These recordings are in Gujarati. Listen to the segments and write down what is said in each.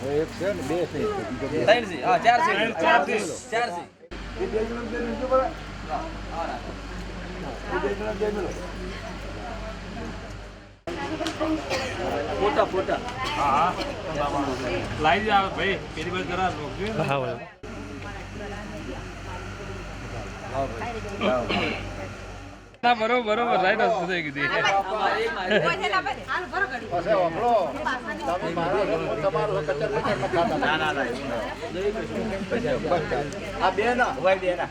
એક છે ને બે છે ત્રણ સી હા ચાર સી ચાર સી. ચાર સી એ બે જણા બે મિનિટ ઊભા રહો. એ બે જણા બે મિનિટ. ફોટા ફોટા હા લાઈ જ આવે ભાઈ પેલી બાજુ જરા. ના બરોબર બરોબર રાઈટ વસ્તુ થઈ કીધી. ના આ બે ના? ભાઈ બે ના.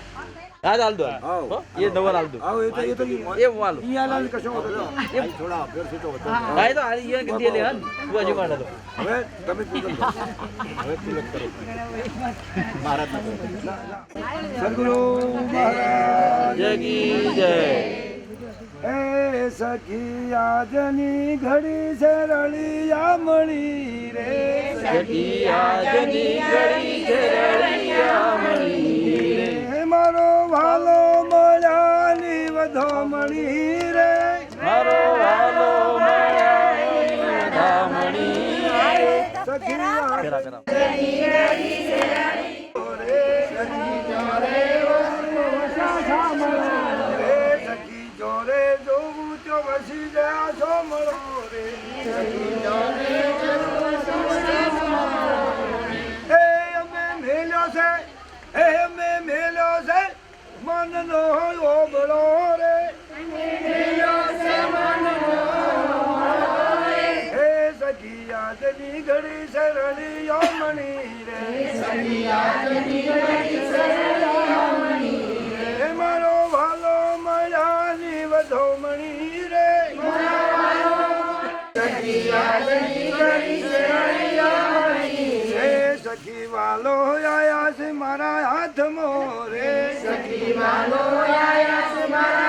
હા નવો લાલ દો આવો એ તો એ તો એ હું આલું ઈ આલા ને કશો વાંધો નહીં. અહીં થોડા અભ્યાસ સીટો વધારે. ભાઈ તો આ ઈયર કે દે લે હાલ. તું હજી માંડો હવે તમે કરો. હવે તિલક કરો. મહારાજ સદગુરુ મહારાજ જગી જય. એ સખી આજની ઘડી છે રળિયા મળી રે. સખી આજની ઘડી છે રળિયા મળી રે. ભાલો મળ્યાની વધો મણી રે. મારો વાલો મળ્યા ધામણી રે. સખી આ- કરા કરા રે સખી જોરે જોવું તો વસી ગયા છો મળો રે. એ મનનો ઓબળો રે હે સખી યાદની ઘડી વધો મણી રે હે સખી વાલો આયા છે મારા હાથ મોરે. સખી વાલો આયા છે મારા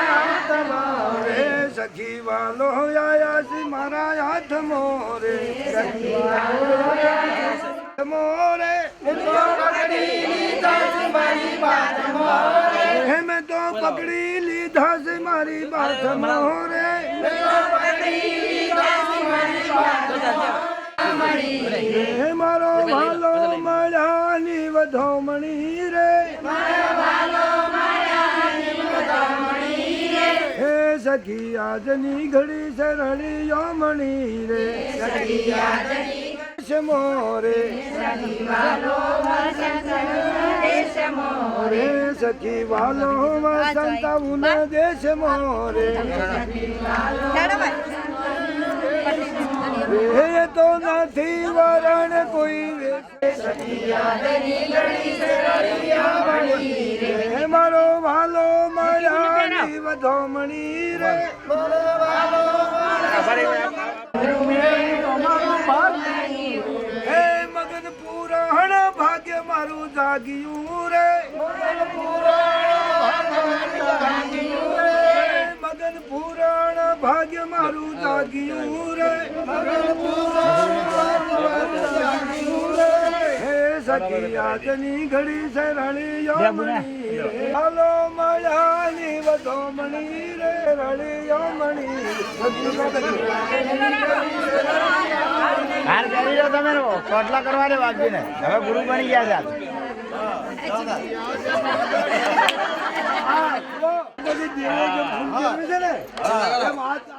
સખી વાલો આયા છે મારા હાથમાં રે સખી વાલો આયા છે મોરે. હે મેં તો પકડી લીધા છે મારી બાથ મોરે. હે મારો. ભાલો મળ્યાની વધોમણી રે. હે સખી આજની ઘડી શરણીયો મણી રે. સખી મોરે. રે સખી વાલો વસંત દેશ મોરે. રે તો નથી વરણ કોઈ મારો વાલો મળ્યાની વધોમણી રે. હે મગન પુરાણ ભાગ્ય મારું જાગ્યું રે. મગન પુરાણ ભાગ્ય મારું જાગ્યું સખી આજની ઘડી છે રણિયો મણી હાલો વધો મણી રે રણિયો મણી હાર કરી લો તમે કોટલા કરવા દે વાગીને હવે ગુરુ બની ગયા છે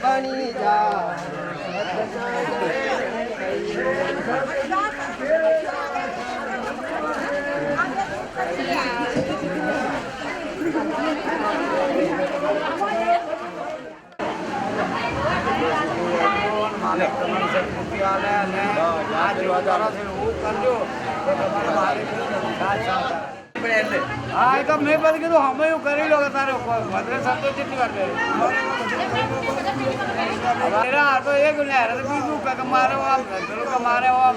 બની જા હા, એ તો મેં પછી કીધું અમે એવું કરી લો તારે વધારે સંતોષ કેટલી વાર આ ને હારે તો બીજું કે મારે આમ પેલું કે મારે આમ